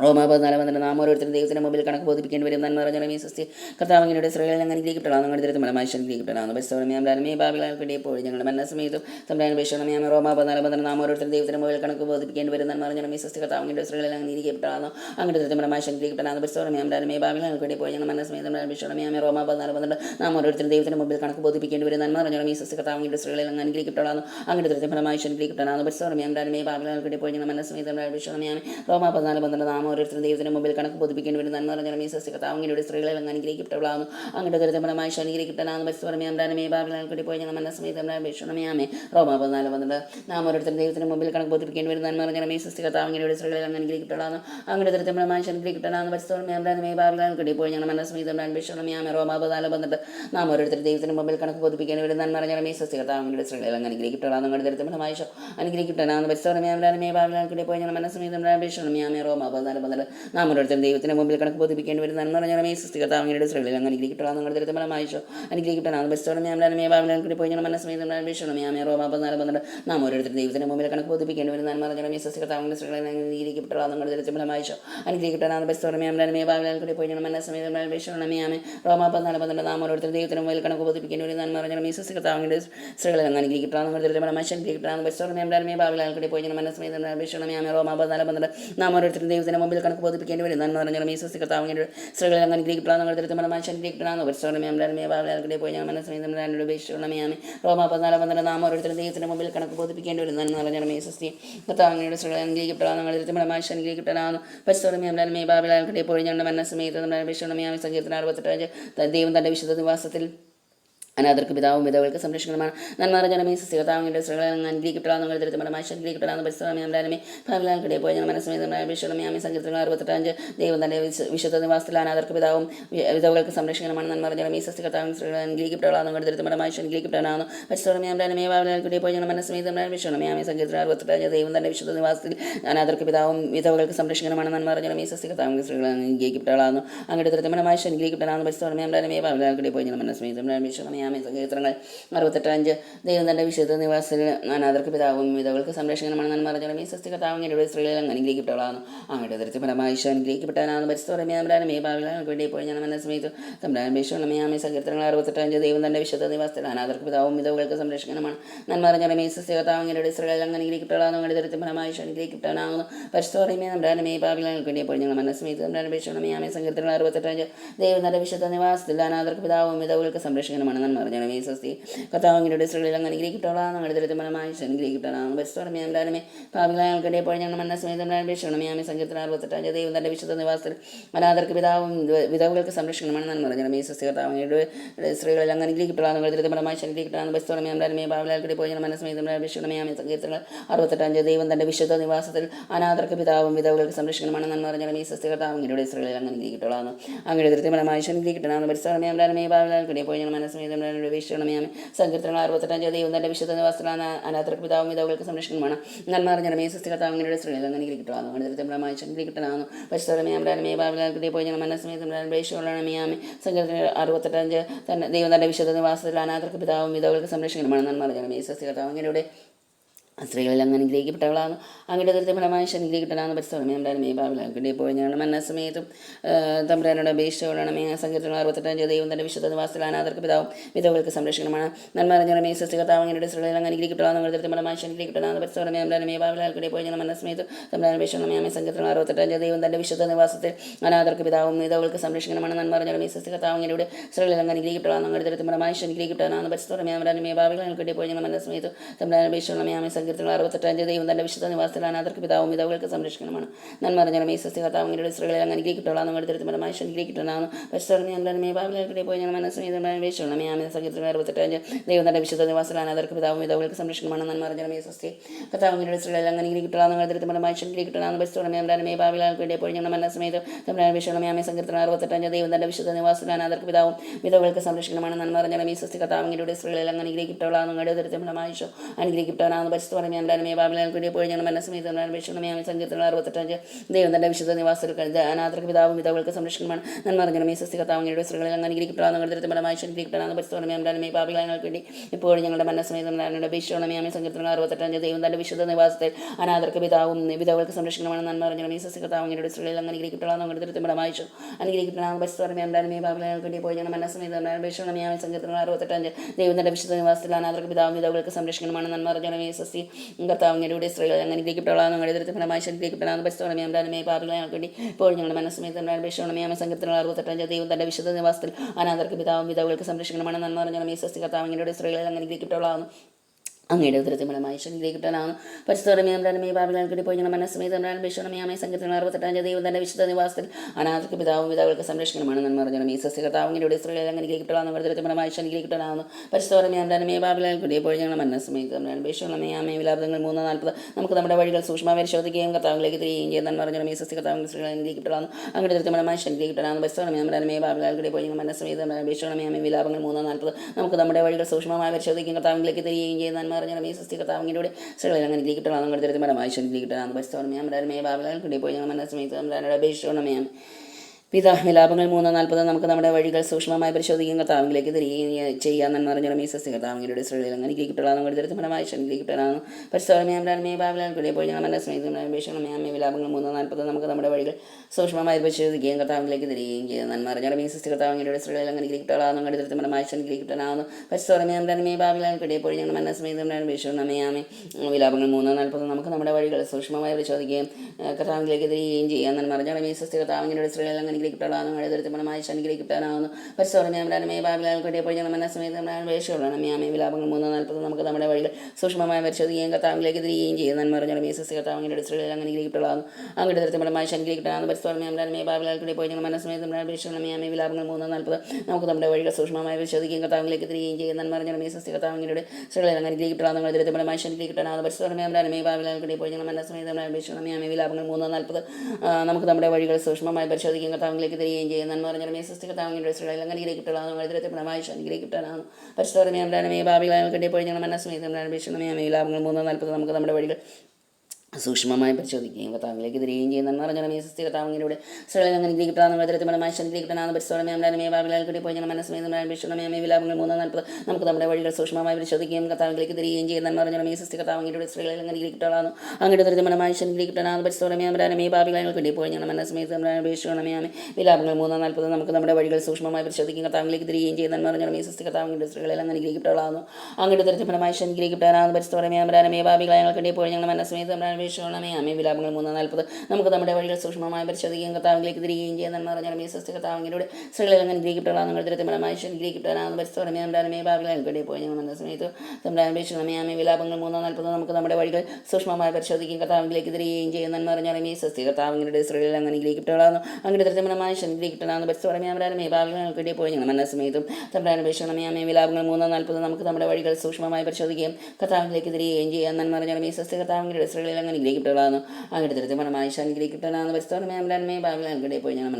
റോമാ പതിനാല് പന്ത്രണ്ട് നാം ഓരോരുത്തരും ദൈവത്തിന്റെ മുമ്പിൽ കണക്ക് ബോധിപ്പിക്കേണ്ടി വരും നന്മ പറഞ്ഞ ഈ സസ്യ കർത്താവിങ്ങളുടെ സ്ത്രീകളിൽ അങ്ങനെ അനുഗ്രഹിക്കപ്പെടാം നിങ്ങളുടെ ദൈവത്തിന് മലമായി അനുഗ്രഹിക്കപ്പെടാം ബസ്തോളമേ ലാലമേ ബാബിലാൽക്കടി പോയി ഞങ്ങളുടെ മരണസമയത്തും തമ്പ്രാൻ വിഷണമേ റോമാ പതിനാല് പന്ത്രണ്ട് നാം ഓരോരുത്തരും ദൈവത്തിന്റെ മുമ്പിൽ കണക്ക് ബോധിപ്പിക്കേണ്ടി വരും നന്മ പറഞ്ഞ ഈ സസ്യ കർത്താവിങ്ങളുടെ സ്ത്രീകളിൽ അങ്ങനെ അനുഗ്രഹിക്കപ്പെടാം അങ്ങയുടെ ദൈവത്തിന് മലമായി അനുഗ്രഹിക്കപ്പെടാം ബസ്തോളമേ ലാലമേ ബാബിലാൽക്കടി പോയി ഞങ്ങളുടെ മരണസമയത്തും വിഷണമേ റോമാ പതിനാല് പന്ത്രണ്ട് നാം ഓരോരുത്തരും ദൈവത്തിന്റെ മുമ്പിൽ കണക്ക് ബോധിപ്പിക്കേണ്ടി വരും നന്മ പറഞ്ഞ ഈ സസ്യ കർത്താവിങ്ങളുടെ സ്ത്രീകളിൽ അങ്ങനെ അനുഗ്രഹിക്കപ്പെടാം അങ്ങയുടെ ദൈവത്തിന് മലമായി അനുഗ്രഹിക്കപ്പെടാം ബസ്തോളമേ ലാലമേ ബാബിലാൽക്കടി പോയി ഞങ്ങളുടെ മരണസമയത്തും വിഷണമേ റോമാ പതിനാല് പന്ത്രണ്ട് നാം ഓരോരുത്തരും ദൈവത്തിന് മുമ്പിൽ കണക്ക് ബോധിപ്പിക്കേണ്ടി വരും നന്മ പറഞ്ഞാൽ മീ സസ്യ കർത്താവിങ്ങളുടെ സ്ത്രീകളെ അനുഗ്രഹിക്കപ്പെട്ടവളാണ് അങ്ങയുടെ ദരിദ്രപരമായി അനുഗ്രഹിക്കപ്പെട്ടാണ് ബസ്വരമേ അമ്രാനമേ ബാബിലാൽക്കടി പോയി ഞങ്ങൾ മനസ്സമേതം. ഭീഷണമേ റോമ പതിനാല് പന്ത്രണ്ട്. നാം ഓരോരുത്തരും ദൈവത്തിന് മുമ്പിൽ കണക്ക് ബോധിപ്പിക്കേണ്ടി വരും നന്മ പറഞ്ഞാൽ മീ സസ്യ സ്ത്രീകളെ സ്ത്രീകളിൽ അനുഗ്രഹിക്കപ്പെട്ടാണ് അങ്ങനെ അങ്ങയുടെ ദരിദ്രപരമായി അനുഗ്രഹിക്കപ്പെട്ടാണ് ബസ്വരമേ അമ്രാനമേ ബാബിലാൽക്കടി പോയി ഞങ്ങൾ മനസ്സമേതം. ഭീഷണമേ റോമ പതിനാല് പന്ത്രണ്ട്. നാം ഓരോരുത്തരും ദൈവത്തിന് മുമ്പിൽ കണക്ക് ബോധിപ്പിക്കേണ്ടി വരും നന്മ പറഞ്ഞാൽ മീ സസ്യ സ്ത്രീകളെ സ്ത്രീകളിൽ അനുഗ്രഹിക്കപ്പെട്ടാണ് അങ്ങനെ അങ്ങയുടെ ദരിദ്രപരമായി അനുഗ്രഹിക്കപ്പെട്ടാണ് ബസ്വരമേ അമ്രാനമേ ബാബിലാൽക്കടി പോയി ഞങ്ങൾ മനസ്സമേതം. ഭീഷണമേ റോമ പതിനാല് പന്ത്രണ്ട് നാം ഓരോരുത്തരും ദൈവത്തിന് മുമ്പിൽ കണക്ക് ബോധിപ്പിക്കേണ്ടി വരും നന്മ പറഞ്ഞാൽ അങ്ങനെ സൃഷ്ടികർത്താവങ്ങളുടെ സ്ത്രീകളിൽ അങ്ങ് അനുഗ്രഹിക്കപ്പെടാം നിങ്ങളുടെ ദരിദ്രമല മായിച്ചോ അനുഗ്രഹിക്കപ്പെടാം ബെസ്റ്റോടെ മേമലാമേ ബാബിലാൻ കൂടി പോയി ഞങ്ങൾ മനസ്സമേതം ഭീഷണമേ ആമേ റോമ നാല് പന്ത്രണ്ട്. നാം ഓരോരുത്തരും ദൈവത്തിന് മുമ്പിൽ കണക്ക് ബോധിപ്പിക്കേണ്ടി വരും എന്ന് പറഞ്ഞാൽ ഈ അങ്ങനെ സ്ത്രീകളിൽ അങ്ങ് അനുഗ്രഹിക്കപ്പെടാം നിങ്ങളുടെ ദരിദ്രമല മായിച്ചോ അനുഗ്രഹിക്കപ്പെടാം ബെസ്റ്റോടെ മേമലാമേ ബാബിലാൻ കൂടി പോയി ഞങ്ങൾ മനസ്സമേതം അന്വേഷണം ആമേ റോമ പതിനാല് പന്ത്രണ്ട്. നാം ഓരോരുത്തരും ദൈവത്തിന് മുമ്പിൽ കണക്ക് ബോധിപ്പിക്കേണ്ടി വരും എന്ന് പറഞ്ഞാൽ സൃഷ്ടികർത്താവ് അങ്ങയുടെ സ്ത്രീകളിൽ അങ്ങ് അനുഗ്രഹിക്കപ്പെടാം നിങ്ങളുടെ ദരിദ്രമല മായിച്ചോ അനുഗ്രഹിക്കപ്പെടാം ബെസ്റ്റോടെ മേമലാമേ ബാബിലാൻ കൂടി പോയി ഞങ്ങൾ മനസ്സമേതം അന്വേഷണം ആമേ റോമ പതിനാല് പന്ത്രണ്ട്. നാം ഓരോരുത്തരും ദൈവത്തിന് മുമ്പിൽ കണക്ക് ബോധിപ്പിക്കേണ്ടി വരും. നന്മ പറഞ്ഞാൽ മീസസ് സൃഷ്ടികർത്താവങ്ങളുടെ സ്ത്രീകളെ അങ്ങ് അനുഗ്രഹിക്കപ്പെടാം ഞങ്ങളുടെ ദരിദ്രമല മായിച്ചോ അനുഗ്രഹിക്കപ്പെടാം പരിശ്രമമേ ബാബിലാൻ പോയി ഞങ്ങൾ മനസ്സമേതം ഉപേക്ഷിക്കണമേ റോമ പതിനാല് പന്ത്രണ്ട് നാം ഓരോരുത്തരും ദൈവത്തിന്റെ മുമ്പിൽ കണക്ക് ബോധിപ്പിക്കേണ്ടി വരും. നന്മ പറഞ്ഞാൽ മീസസ് കർത്താവിങ്ങളുടെ സ്ത്രീകളെ അനുഗ്രഹിക്കപ്പെടാം ഞങ്ങളുടെ മനുഷ്യൻ അനുഗ്രഹിക്കപ്പെടാം പരിശ്രമമേ അമ്രാനമേ ബാബിലാൻ പോയി ഞങ്ങളുടെ മനസ്സമേതം ഉപേക്ഷിക്കണമേ സങ്കീർത്തന അറുപത്തെട്ട് ദൈവം തന്റെ വിശുദ്ധ നിവാസത്തിൽ അനാഥർക്ക് പിതാവും വിധവകൾക്ക് സംരക്ഷണമാണ്. നന്മ ജനമേ സസ്യകർത്താവിന്റെ സ്ത്രീകളെ അങ്ങ് അനുഗ്രഹിക്കപ്പെടാം നിങ്ങൾ ദരിദ്രമായ അനുഗ്രഹിക്കപ്പെടാം പരിശ്രമം അമ്രാനമേ ഭാവിലാൽക്കിടെ പോയി ഞാൻ മനസ്സമേതമായ വിഷണമേ സങ്കീർത്തനങ്ങൾ അറുപത്തെട്ടഞ്ച് ദൈവം തന്റെ വിശുദ്ധ നിവാസത്തിൽ അനാഥർക്ക് പിതാവും വിധവകൾക്ക് സംരക്ഷണമാണ്. നന്മ ജനമേ സസ്യകർത്താവിന്റെ സ്ത്രീകളെ അനുഗ്രഹിക്കപ്പെടാം നിങ്ങൾ ദരിദ്രമായ അനുഗ്രഹിക്കപ്പെടാം പരിശ്രമം അമ്രാനമേ ഭാവിലാൽക്കിടെ പോയി ഞാൻ മനസ്സമേതമായ വിഷണമേ സങ്കീർത്തനം അറുപത്തെട്ടഞ്ച് ദൈവം തന്റെ വിശുദ്ധ നിവാസത്തിൽ അനാഥർക്ക് പിതാവും വിധവകൾക്ക് സംരക്ഷണമാണ് നന്മ ജനമേ സസ്യകർത്താവിന്റെ സ്ത്രീകളെ അനുഗ്രഹിക്കപ്പെടാം അങ്ങയുടെ ദരിദ്രമായ അനുഗ്രഹിക്കപ്പെടാം പരിശ്രമം അമ്രാനമേ ഭാവിലാൽക്കിടെ പോയി ഞാൻ മനസ്സമേതമായ വിഷണമേ ആമേ സങ്കീർത്തനങ്ങൾ അറുപത്തെട്ട് അഞ്ച്. ദൈവം തന്റെ വിശുദ്ധ നിവാസത്തിൽ അനാഥർക്ക് പിതാവും വിധവൾക്ക് സംരക്ഷണമാണ് നന്മ പറഞ്ഞാലും ഈ സസ്തി കർത്താവും എന്റെ സ്ത്രീകളിൽ അങ്ങ് അനുഗ്രഹിക്കപ്പെട്ടവളാണ്. അങ്ങയുടെ തരത്തിൽ പരമായി അനുഗ്രഹിക്കപ്പെട്ടാനാണ് പരിസ്ഥിതി അമ്രാനമേ ഭാവിലാൾക്ക് വേണ്ടി പോയി ഞാൻ എന്ന സമയത്ത് തമ്പ്രാൻ ഭീഷണമേ ആമേ സങ്കീർത്തനങ്ങൾ അറുപത്തെട്ടഞ്ച് ദൈവം തന്റെ വിശുദ്ധ നിവാസത്തിൽ അനാഥർക്ക് പിതാവും വിധവകൾക്ക് സംരക്ഷണമാണ് നന്മ പറഞ്ഞാലും ഈ സസ്യ കർത്താവിന്റെ സ്ത്രീകളിൽ അങ്ങ് അനുഗ്രഹിക്കപ്പെട്ടവളാണ്. അങ്ങയുടെ തരത്തിൽ പരമായി അനുഗ്രഹിക്കപ്പെട്ടവനാകുന്നു പരിസ്ഥിതി അമ്രാനമേ ഭാവിലാൾക്ക് വേണ്ടി ഇപ്പോൾ ഞങ്ങൾ എന്ന സമയത്ത് തമ്പ്രാൻ ഭീഷണമേ ആമേ സങ്കീർത്തനങ്ങൾ അറുപത്തെട്ടഞ്ച് ദൈവം തന്റെ വിശുദ്ധ നിവാസത്തിൽ അനാഥർക്ക് പിതാവും വിധവകൾക്ക് സംരക്ഷണമാണ് നന്മ പറഞ്ഞാലും ഈ സ്വസ്തി കർത്താവിന്റെ സ്ത്രീകളിൽ അങ്ങ് അനുഗ്രഹിക്കട്ടോളാം നമ്മുടെ ദരിദ്രമനമായി അനുഗ്രഹിക്കട്ടോളാം പരിസ്ഥോടമേ അമ്രാനമേ പാപികളായ ആൾക്കിടെ പോയി ഞങ്ങൾ മനസ്സമേതം അപേക്ഷണമേ ആമേ സങ്കീർത്തന അറുപത്തെട്ടാം ദൈവം തന്റെ വിശുദ്ധ നിവാസത്തിൽ അനാഥർക്ക് പിതാവും വിധവുകൾക്ക് സംരക്ഷണമാണ് നന്മ ഈ സ്വസ്തി കർത്താവിന്റെ സ്ത്രീകളിൽ അങ്ങ് അനുഗ്രഹിക്കട്ടോളാം നമ്മുടെ ദരിദ്രമനമായി അനുഗ്രഹിക്കട്ടോളാം പരിസ്ഥോടമേ അമ്രാനമേ പാപിലാൾക്കിടെ പോയി ഞങ്ങൾ മനസ്സമേതം അപേക്ഷണമേ ആമേ സങ്കീർത്തനങ്ങൾ അറുപത്തെട്ടാം ദൈവം തന്റെ വിശുദ്ധ നിവാസത്തിൽ അനാഥർക്ക് പിതാവും വിധവുകൾക്ക് സംരക്ഷണമാണ് നന്മ പറഞ്ഞാൽ ഈ സ്വസ്തി കർത്താവിന്റെ ശ്രീകളിൽ അങ്ങ് അനുഗ്രഹിക്കട്ടോളാം അങ്ങയുടെ ദരിദ്രമനമായി അനുഗ്രഹിക്കട്ടോളാം പരിസ്ഥോടമേ അമ്രാനമേ പാപിലാൾക്കിടെ പോയി ഞങ്ങൾ മനസ്സമേതം വീക്ഷണമേ സങ്കീർത്തനങ്ങൾ അറുപത്തെട്ടഞ്ച് ദൈവം തന്റെ വിശുദ്ധ വസ്ത്രമാണ് അനാഥർക്ക് പിതാവും പിതാവുകൾക്ക് സംരക്ഷണമാണ് നന്മ അറിഞ്ഞ മേ സസ്യകർത്താവിങ്ങളുടെ സ്ത്രീകൾ കിട്ടുകയാണ് അങ്ങനെ തമ്മിലമായി ചന്ദ്രി കിട്ടണമെന്ന് പരിസ്ഥലമേ അമ്രാനമേ ബാബിലാൽക്കിട്ടേ പോയി ഞങ്ങൾ മനസ്സമേതം ബേഷുള്ളമേ സങ്കീർത്തന അറുപത്തെട്ടഞ്ച് തന്നെ ദൈവം തന്റെ വിശുദ്ധ നിവാസത്തിൽ അനാഥർക്ക് പിതാവും പിതാവുകൾക്ക് സംരക്ഷണമാണ് നന്മ അറിഞ്ഞ മേ സസ്യകർത്താവ് അങ്ങനെയുടെ സ്ത്രീകളിൽ അങ്ങ് അനുഗ്രഹിക്കപ്പെട്ടവളാണ്. അങ്ങയുടെ ദുരിത ഫലമായി എന്തായാലും മേ പോയി. ഇപ്പോൾ ഞങ്ങളുടെ മന്നസമയത്തും തമ്പുരാനോട് മേ സങ്കീർത്തനം അറുപത്തെട്ടാം ദൈവം തന്റെ വിശുദ്ധ നിവാസത്തിൽ അനാഥർക്ക് പിതാവും വിധവകൾക്ക് സംരക്ഷണമാണ് നന്മ അറിഞ്ഞ മേ സസ്യകർത്താവ് അങ്ങയുടെ സ്ത്രീകളിൽ അങ്ങ് അനുഗ്രഹിക്കപ്പെട്ടവളാണ്. അങ്ങയുടെ ദുരിത ഫലമായി എന്തായാലും മേ പോയി. ഇപ്പോൾ ഞങ്ങളുടെ മന്നസമയത്തും തമ്പുരാൻ അപേക്ഷിക്കണം മേ സങ്കീർത്തനം അറുപത്തെട്ടാം ദൈവം തന്റെ വിശുദ്ധ നിവാസത്തിൽ അനാഥർക്ക് പിതാവും വിധവകൾക്ക് സംരക്ഷണമാണ് നന്മ അറിഞ്ഞ മേ സസ്യകർത്താവ് അങ്ങയുടെ സ്ത്രീകളിൽ അങ്ങ് അനുഗ്രഹിക്കപ്പെട്ടവളാണ്. അങ്ങയുടെ ദുരിത ഫലമായി എന്തായാലും മേ പോയി. ഇപ്പോൾ ഞങ്ങളുടെ മന്നസമയത്തും തമ്പുരാൻ അപേക്ഷിക്കണം മേ സങ്കീർത്തനം അറുപത്തെട്ടാം ദൈവം തന്റെ വിശുദ്ധ നിവാസത്തിൽ അനാഥർക്ക് പിതാവും പിതാവുകൾക്ക് സംരക്ഷണമാണ് നന്മ അറിഞ്ഞ മേ സസ്യ കർത്താവിങ്ങളുടെ സ്ത്രീകളെ അങ്ങ് അനുഗ്രഹിക്കപ്പെട്ടവളാണ്. അങ്ങയുടെ ദുരിതപരമായി അനുഗ്രഹിക്കപ്പെട്ടവളാണ് പരിസ്ഥലമേ ഞാൻ മേ ഭാവിയിലേക്ക് പോയി ഞാൻ മനസ്സമേതമായ അപേക്ഷിക്കണം മേ ആമേ സങ്കീർത്തനം അറുപത്തെട്ടാം ദൈവം തന്റെ വിശുദ്ധ നിവാസത്തിൽ അനാഥർക്ക് പിതാവും പിതാവുകൾക്ക് സംരക്ഷണമാണ് നന്മ അറിഞ്ഞ മേ സസ്യ കർത്താവിങ്ങളുടെ സ്ത്രീകളെ അങ്ങ് അനുഗ്രഹിക്കപ്പെട്ടവളാണ് അങ്ങയുടെ ദുരിതപരമായി അനുഗ്രഹിക്കപ്പെട്ടവളാണ് പരിസ്ഥലമേ നമ്മുടെ മേ ഭാവിയിലേക്ക് പോയി ഞാൻ മനസ്സമേതം തമ്മിൽ അപേക്ഷിക്കണം മേ ആമേ സങ്കീർത്തനം അറുപത്തെട്ടാം ദൈവം തന്റെ വിശുദ്ധ നിവാസത്തിൽ അനാഥർക്ക് പിതാവും പിതാവുകൾക്ക് സംരക്ഷണമാണ് നന്മ അറിഞ്ഞ മേ സസ്യ കർത്താവിങ്ങളുടെ സ്ത്രീകളെ അങ്ങ് നിങ്ങളുടെ അങ്ങയുടെ ദുരിതപരമായി അനുഗ്രഹിക്കപ്പെട്ടവനാണ് പരിസ്ഥലമേ നമ്മുടെ മേ കൂടി പോയി ഞങ്ങൾ മനസ്സമേതം അപേക്ഷിക്കണം മേ ആമേ സങ്കീർത്തനം അറുപത്തെട്ടാം ദൈവം തന്റെ വിശുദ്ധ നിവാസത്തിൽ അനാഥർക്ക് പിതാവും പിതാവുകൾക്ക് സംരക്ഷണമാണ് നന്മ അറിഞ്ഞ മേ സസ്യ കർത്താവിങ്ങളുടെ സ്ത്രീകളെ അങ്ങ് അനുഗ്രഹിക്കപ്പെടാൻ ഞങ്ങളുടെ ദരിദ്രപരമായി അനുഗ്രഹിക്കപ്പെടാൻ പരിസ്ഥലമേ അമ്രാനമേ പാപികളങ്ങൾക്ക് വേണ്ടി ഇപ്പോൾ ഞങ്ങളുടെ മനസ്സമേതം നാരായണയുടെ ഭീഷണമേ അമ്മേ സങ്കീർത്തനങ്ങൾ അറുപത്തെട്ടാം ദൈവം തന്റെ വിശുദ്ധ നിവാസത്തിൽ അനാഥർക്ക് പിതാവും പിതാവുകൾക്ക് സംരക്ഷണമാണ് നന്മ അറിഞ്ഞ മേ സസ്യ കർത്താവിങ്ങളുടെ സ്ത്രീകളെ അങ്ങ് അനുഗ്രഹിക്കപ്പെടാൻ ഞങ്ങളുടെ ദരിദ്രപരമായി അനുഗ്രഹിക്കപ്പെടാൻ പരിസ്ഥലമേ അമ്രാനമേ പാപികളങ്ങൾക്ക് വേണ്ടി പോയി ഞങ്ങളുടെ മനസ്സമേതം ഭീഷണമേ അമ്മേ അറുപത്തെട്ടഞ്ച് അറുപത്തെട്ടാം ദൈവം തന്റെ വിശുദ്ധ നിവാസത്തിൽ അനാഥർക്ക് പിതാവും പിതാവുകൾക്ക് സംരക്ഷണമാണ് നന്മ അറിഞ്ഞ മേ സസ്യ കർത്താവിങ്ങളുടെ അങ്ങനെ അങ്ങ് അനുഗ്രഹിക്കപ്പെടാൻ ഞങ്ങളുടെ ദരിദ്രപരമായി അനുഗ്രഹിക്കപ്പെടാൻ പരിസ്ഥലമേ അമ്രാനമേ പാപികളങ്ങൾക്ക് വേണ്ടി ഇപ്പോൾ ഞങ്ങളുടെ മനസ്സമേതം ഭീഷണമേ അമ്മേ സങ്കീർത്തനങ്ങൾ അറുപത്തെട്ടാം ദൈവം തന്റെ വിശുദ്ധ നിവാസത്തിൽ അനാഥർക്ക് പിതാവും പിതാവുകൾക്ക് സംരക്ഷണമാണ് നന്മ അറിഞ്ഞ സസ്തി സസ്യ കർത്താവിങ്ങളുടെ സ്ത്രീകളെ അങ്ങനെ അനുഗ്രഹിക്കപ്പെടാവുന്നു അങ്ങയുടെ ഉദരത്തിമലമായി ശനിഗ്രഹിക്കപ്പെട്ടാണ് പരിസ്ഥിതിമേ ബാബിലാൽക്കടി പോയി ഞങ്ങൾ മനസ്സമേതം വിശ്വമയാമേ സംഘത്തിന് അറുപത്തെട്ടാം ദൈവം തന്നെ വിശുദ്ധ നിവാസത്തിൽ അനാഥർക്ക് പിതാവും പിതാവുകൾക്ക് സംരക്ഷണമാണ് നന്മ പറഞ്ഞു ഈ സസ്യകർത്താവിങ്ങളുടെ സ്ത്രീകളെ അങ്ങനെ ഗ്രഹിക്കപ്പെടാന്ന് ഉദരത്തിമലമായി കിട്ടാനാണ് പരിസ്ഥിതിമേ ബാബിലാൽക്കടി പോയി ഞങ്ങൾ മനസ്സമേതം വിശ്വമയാമേ വിലാപങ്ങൾ മൂന്ന് നാൽപ്പത്. നമുക്ക് നമ്മുടെ വഴികൾ സൂക്ഷ്മ പരിശോധിക്കുകയും കർത്താവിലേക്ക് തിരികെയും ചെയ്യുന്ന അറിഞ്ഞ ഈ സസ്യകർത്താവിന്റെ സ്ത്രീകളെ അനുഗ്രഹിക്കപ്പെടാണ് അങ്ങനെ ഉദരത്തിമലമായി ശനിഗ്രഹിക്കപ്പെടാണ് പരിസ്ഥിതിമേ ബാബിലാൽക്കടി പോയി ഞങ്ങൾ മനസ്സമേതം വിശ്വമയാമേ വിലാപങ്ങൾ മൂന്ന് നാൽപ്പത്. നമുക്ക് നമ്മുടെ വഴികൾ സൂക്ഷ്മമായി പരിശോധിക്കുകയും കർത്താവിലേക്ക് തിരികെയും ചെയ്യുന്ന ഈ സസ്യ കർത്താവിന്റെ സ്ത്രീകളെ അങ്ങനെ ഗ്രഹിക്കപ്പെടാം നമ്മുടെ തരത്തിൽ മരമായി ശനിഗ്രഹിക്കപ്പെടാം പരിസ്ഥലമേ മേ ബാബലാൽ കിട്ടി പോയി ഞങ്ങൾ അമരാരുടെ അപേക്ഷിച്ചോണമേ പിതാ വിലാപങ്ങൾ മൂന്ന് നാൽപ്പത് നമുക്ക് നമ്മുടെ വഴികൾ സൂക്ഷ്മമായി പരിശോധിക്കുന്ന കർത്താവിലേക്ക് തിരികെ അറിഞ്ഞ ഈ സസ്യ കർത്താവിങ്ങളുടെ സ്ത്രീകളിൽ അങ്ങനെ നമ്മുടെ തരത്തിൽ മരമായി ശനിഗ്രഹിക്കപ്പെടാം പരിസ്ഥലമേ അമരാരമേ ബാബലാൽ കിട്ടി പോയി ഞങ്ങൾ മനസ്സമയത്ത് അപേക്ഷിക്കണമേ അമ്മേ വിലാപങ്ങൾ മൂന്ന് നാൽപ്പത് നമുക്ക് നമ്മുടെ വഴികൾ സൂക്ഷ്മമായി പരിശോധിക്കുകയും കർത്താവിലേക്ക് തിരികെയും ചെയ്യാൻ നന്മ അറിഞ്ഞ ഈ സസ്യ കർത്താവിങ്ങളുടെ സ്ത്രീകളിൽ അങ്ങനെ നമ്മുടെ തരത്തിൽ മരമായി ശനിഗ്രഹിക്കപ്പെടാം പരിസ്ഥലമേ അമരാരമേ ബാബലാൽ കിട്ടി പോയി ഞങ്ങൾ മനസ്സമയത്ത് അപേക്ഷിക്കണമേ ആമേ വിലാപങ്ങൾ മൂന്ന് നാൽപ്പത് നമുക്ക് നമ്മുടെ വഴികൾ സൂക്ഷ്മമായി പരിശോധിക്കുകയും കർത്താവിലേക്ക് തിരികെയും ചെയ്യാൻ നന്മ അറിഞ്ഞ ഈ സസ്യ കർത്താവിങ്ങളുടെ ശ്രീകളിൽ അങ്ങനെ അനുഗ്രഹിക്കപ്പെടാനും എഴുതരുത്തി മനമായി അനുഗ്രഹിക്കപ്പെടാനാവുന്നു പരിശോധന അമരാനമേ ബാബിലാൽ കട്ടിയപ്പോൾ ഞങ്ങൾ മനസ്സമേതം വേഷമുള്ളതാണ് ആമേ വിലാപങ്ങൾ മൂന്ന് നാൽപ്പത് നമുക്ക് നമ്മുടെ വഴികൾ സൂക്ഷ്മമായി പരിശോധിക്കുകയും കർത്താവിലേക്ക് തിരികുകയും ചെയ്യുന്ന നന്മ പറഞ്ഞാൽ ഈ സസ്യ കർത്താവിന്റെ സ്ത്രീകളിൽ അങ്ങനെ അനുഗ്രഹിക്കപ്പെടാനും അങ്ങോട്ട് തരത്തിൽ മനമായി അനുഗ്രഹിക്കപ്പെടാനും പരിശോധന അമരാനമേ ബാബിലാൽ കട്ടിയപ്പോൾ ഞങ്ങൾ മനസ്സമേതം വേഷമുള്ളമേ വിലാപങ്ങൾ മൂന്ന് നാൽപ്പത് നമുക്ക് നമ്മുടെ വഴികൾ സൂക്ഷ്മമായി പരിശോധിക്കുകയും കർത്താവിലേക്ക് തിരികുകയും ചെയ്യുന്ന നന്മ പറഞ്ഞാൽ ഈ സസ്യ കർത്താവിന്റെ സ്ത്രീകളിൽ അങ്ങനെ അനുഗ്രഹിക്കപ്പെടാനും എഴുതരുത്തി മനമായി അനുഗ്രഹിക്കപ്പെടാനും പരിശോധന അമരാനമേ ബാബിലാൽ കട്ടിയപ്പോൾ ഞങ്ങൾ മനസ്സമേതം വേഷമുള്ളമേ വിലാപങ്ങൾ മൂന്ന് നാൽപ്പത് നമുക്ക് നമ്മുടെ വഴികൾ സൂക്ഷ്മമായി പരിശോധിക്കുകയും കർത്താവിലേക്ക് തിരികെയും ചെയ്യും നന്മ മേ സസ്യ കർത്താവിന്റെ സ്ത്രീകളിൽ അങ്ങനെ അനുഗ്രഹിക്കപ്പെടാനും എഴുതരത്തി മനമായി അനുഗ്രഹിക്കപ്പെടാനും പരിശോധന അമരാനമേ ഞങ്ങൾ കട്ടിയപ്പോൾ ഞങ്ങൾ മനസ്സമേതം ഭീഷണമേ ലാഭങ്ങൾ മൂന്ന് നാൽപ്പത് നമുക്ക് നമ്മുടെ വഴികൾ സൂക്ഷ്മമായി പരിശോധിക്കുകയും കർത്താവിലേക്ക് തിരികെയും ചെയ്യുന്ന പറഞ്ഞാൽ സസ്യ കർത്താവിലൂടെ സ്ത്രീകളെ അങ്ങനെ ഗ്രഹിക്കപ്പെടാന്ന് വചരത്തിമലമായി ശനിഗ്രഹിക്കപ്പെടാന്ന് പരിശോധന അമരാനമേ ബാബിലാൽ കിട്ടി പോയി ഞങ്ങൾ മനസ്സമേതം ഭീഷണമേ വിലാപങ്ങൾ മൂന്ന് നാൽപ്പത് നമുക്ക് നമ്മുടെ വഴികൾ സൂക്ഷ്മമായി പരിശോധിക്കുകയും കർത്താവിലേക്ക് തിരികെയും ചെയ്യുന്ന പറഞ്ഞാൽ ഈ സസ്യ കർത്താവിലൂടെ സ്ത്രീകളെ അങ്ങനെ ഗ്രഹിക്കപ്പെടാന്ന് അങ്ങോട്ട് ദരിദ്രമനമായി ശനിഗ്രഹിക്കപ്പെടാന്ന് പരിശോധന അമരാനമേ ബാബിലാൽ കിട്ടി പോയി ഞങ്ങൾ മനസ്സമേതം ഭീഷണമേ വിലാപങ്ങൾ മൂന്ന് നാൽപ്പത് നമുക്ക് നമ്മുടെ വഴികൾ സൂക്ഷ്മമായി പരിശോധിക്കുകയും കർത്താവിലേക്ക് തിരികെയും ചെയ്യുന്ന പറഞ്ഞാൽ ഈ സസ്യ കർത്താവിലൂടെ സ്ത്രീകളെ അങ്ങനെ ഗ്രഹിക്കപ്പെടാന്ന് അങ്ങോട്ട് ദരിദ്രമനമായി കിട്ടാനാണ് പരിശോധന അമരാനമേ ബാബിലാൽ കിട്ടി പോയി ഞങ്ങൾ മനസ്സമേതം ഭീഷണമേ അമേ വിലാപങ്ങൾ മൂന്ന് നാൽപ്പത്. നമുക്ക് നമ്മുടെ വഴികൾ സൂക്ഷ്മമായി പരിശോധിക്കുകയും കർത്താവിലേക്ക് തിരികുകയും ചെയ്യാൻ പറഞ്ഞാലും ഈ സ്വസ്ഥ കർത്താവിലൂടെ സ്ത്രീകളെ അങ്ങനെ ഗ്രഹിക്കപ്പെടാൻ നിങ്ങൾ ദൃഢമലമായി ഗ്രഹിക്കപ്പെടാനാകുന്ന പരിസ്ഥിതി അമരാനമേ ബാബിലാൽ കിട്ടി പോയി. ഞങ്ങൾ എന്ന സമയത്ത് നമ്മുടെ അപേക്ഷിക്കണമേ അമേ വിലാപങ്ങൾ മൂന്ന് നാൽപ്പത് നമുക്ക് നമ്മുടെ വഴികൾ സൂക്ഷ്മമായി പരിശോധിക്കുകയും കർത്താവിലേക്ക് തിരികുകയും ചെയ്യാൻ പറഞ്ഞാലും ഈ സസ്തി കർത്താവിങ്ങളുടെ സ്ത്രീകളിൽ അങ്ങനെ ഗ്രഹിക്കപ്പെടാവുന്നു അങ്ങനെ ദൃഢമലമായി ഗ്രഹിക്കപ്പെടാവുന്ന പരിസ്ഥിതി അമരാനമേ ബാബിലാൽ കിട്ടി പോയി. ഞങ്ങൾ എന്ന സമയത്തും നമ്മുടെ അപേക്ഷിക്കണമേ അമേ വിലാപങ്ങൾ മൂന്ന് നാൽപ്പത് നമുക്ക് നമ്മുടെ വഴികൾ സൂക്ഷ്മമായി പരിശോധിക്കുകയും കർത്താവിലേക്ക് തിരികുകയും ചെയ്യാൻ നന്മ പറഞ്ഞാൽ ഈ സ്വസ്ഥ കർത്താവിലൂടെ സ്ത്രീകളിൽ അനുഗ്രഹിക്കപ്പെട്ടവളാകുന്നു അങ്ങയുടെ ദൃത്യം ഫലമായി അനുഗ്രഹിക്കപ്പെട്ടവളാകുന്നു പരിസ്ഥലമേ അമലാൻമേ ഭാവിയിൽ അങ്ങടെ പോയി ഞാൻ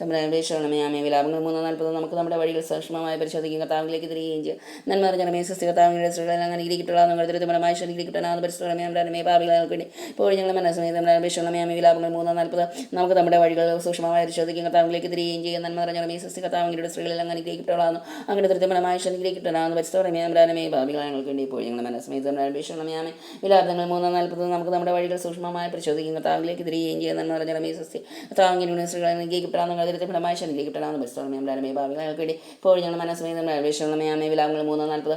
തമ്മിലപേക്ഷണമേ ആമേ വിലാപങ്ങൾ മൂന്നോ നാൽപ്പത് നമുക്ക് നമ്മുടെ വഴികൾ സൂക്ഷ്മമായി പരിശോധിക്കും. കർത്താവിലേക്ക് തിരികെയും ചെയ്യും. നന്മ അറിഞ്ഞമേ സസ്യ കർത്താവിന്റെ സ്ത്രീകളെ അങ്ങനെ അനുഗ്രഹിക്കപ്പെട്ടവളാകുന്നു അങ്ങയുടെ ദൃത്യം ഫലമായി അനുഗ്രഹിക്കപ്പെട്ടവളാകുന്നു പരിസ്ഥലമേ അമലാൻമേ ഭാവിയിൽ വേണ്ടി പോയി ഞങ്ങൾ തമ്മിലപേക്ഷണമേ ആമേ വിലാപങ്ങൾ നാൽപ്പത് നമുക്ക് നമ്മുടെ വഴികൾ സൂക്ഷ്മമായി പരിശോധിക്കും. കർത്താവിലേക്ക് തിരികെയും ചെയ്യും. നന്മ അറിഞ്ഞമേ സസ്യ കർത്താവിന്റെ സ്ത്രീകളിൽ അങ്ങനെ അനുഗ്രഹിക്കപ്പെട്ടവളാകുന്നു അങ്ങനെ ദൃത്യഫലമായി അനുഗ്രഹിക്കപ്പെട്ടവളാകുന്നു പരിസ്ഥലമേ അമലാനമേ ഭാവികൾ ഞങ്ങൾക്ക് വേണ്ടി പോയി ഞങ്ങൾ തമ്മിലപേക്ഷണമേ ആമേ വിലാപങ്ങൾ നാൽപ്പത് നമുക്ക് നമ്മുടെ വഴികൾ സൂക്ഷ്മമായി പരിശോധിക്കും കർത്താവിലേക്ക് തിരികെയും ചെയ്യുന്നതെന്ന് പറഞ്ഞ അറിഞ്ഞമേ സസ്യ കർത്താവിന്റെ സ്ത്രീകളെ അനുഗ്രഹിക്കപ്പെടാമെന്ന് ദൃത്യഫലമായി അനുഗ്രഹിക്കപ്പെടാമെന്ന് പരിസ്ഥലമേ അമലാനമേ ഭാവികൾ ഭാവികൾക്ക് വേണ്ടി പോയി ഞങ്ങൾ മനസ്സമയത്ത് തമ്മിലപേക്ഷണമേ ആമേ വിലാങ്ങൾ മൂന്നോ നാൽപ്പത്.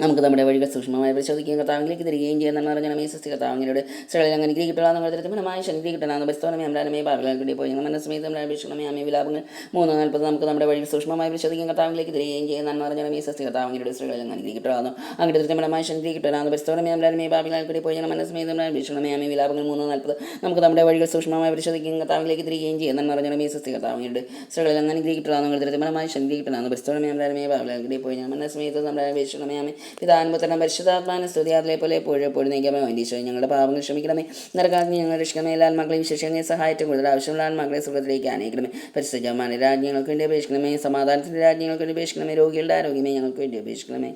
നമുക്ക് നമ്മുടെ വഴികൾ സൂക്ഷ്മമായി പരിശോധിക്കുകയും കർത്താവിലേക്ക് തിരികെയും ചെയ്യുന്ന പറഞ്ഞ മേ സസ്യ കർത്താവിനോട് സ്ത്രീകളെ അങ്ങനെ അനുഗ്രഹിക്കപ്പെടാന്ന് പറഞ്ഞിട്ട് ഫലമായി ശനിഗ്രഹിക്കപ്പെടാന്ന് പരിസ്ഥലമേ അമലാനമേ ഭാവികളെ പോയി. ഞങ്ങൾ മനസ്സമേതം അപേക്ഷണമേ അമ്മേ വിലാപങ്ങൾ മൂന്ന് നാൽപ്പത് നമുക്ക് നമ്മുടെ വഴികൾ സൂക്ഷ്മമായി പരിശോധിക്കുകയും കർത്താവിലേക്ക് തിരികെയും ചെയ്യുന്ന പറഞ്ഞ മേ സസ്യ കർത്താവിനോട് സ്ത്രീകളെ അങ്ങനെ അനുഗ്രഹിക്കപ്പെടാന്ന് അങ്ങനെ തൃപ്തഫലമായി ശനിഗ്രഹിക്കപ്പെടാന്ന് പരിസ്ഥലമേ അമലാനമേ ഭാവികളെ പോയി. ഞങ്ങൾ മനസ്സമേതം അപേക്ഷണമേ അമ്മേ വിലാപങ്ങൾ മൂന്ന് നാൽപ്പത് നമുക്ക് നമ്മുടെ വഴികൾ സൂക്ഷ്മമായി പരിശോധിക്കുകയും കർത്താവിലേക്ക് തിരികെയും ചെയ്യുന്ന പറഞ്ഞ മേ സസ്യ കർത്താവിനോട് സ്ത്രീകളെ അങ്ങനെ അനുഗ്രഹിക്കപ്പെടാന്ന് നിങ്ങൾ തൃപ്തഫലമായി ശനിഗ്രഹിക്കപ്പെടാന്ന് പരിസ്ഥലമേ അമലാനമേ ഭാവികളെ പോയി. ഞങ്ങൾ മനസ്സമേതം നമ്മുടെ അപേക്ഷണമേ അമ്മേ പരിശുദ്ധാത്മാന സ്തുതി അതിലെ പോലെ എപ്പോഴും എപ്പോഴും നീക്കാമേ വേണ്ടീശോ ഞങ്ങളുടെ പാപങ്ങൾ ക്ഷമിക്കണമേ. നരകാഗ്നി ഞങ്ങൾ രക്ഷിക്കണമേ. എല്ലാ മകളെയും വിശേഷങ്ങളെ സഹായത്തെ കൂടുതൽ ആവശ്യമുള്ള ആത്മാക്കളെ സുഖത്തിലേക്ക് ആനയിക്കണമേ. പരിശുദ്ധമായ രാജ്യങ്ങൾക്ക് വേണ്ടി അപേക്ഷിക്കണമേ. സമാധാനത്തിന്റെ രാജ്യങ്ങൾക്ക് വേണ്ടി അപേക്ഷിക്കണമേ. രോഗികളുടെ ആരോഗ്യമേ ഞങ്ങൾക്ക് വേണ്ടി അപേക്ഷിക്കണമേ.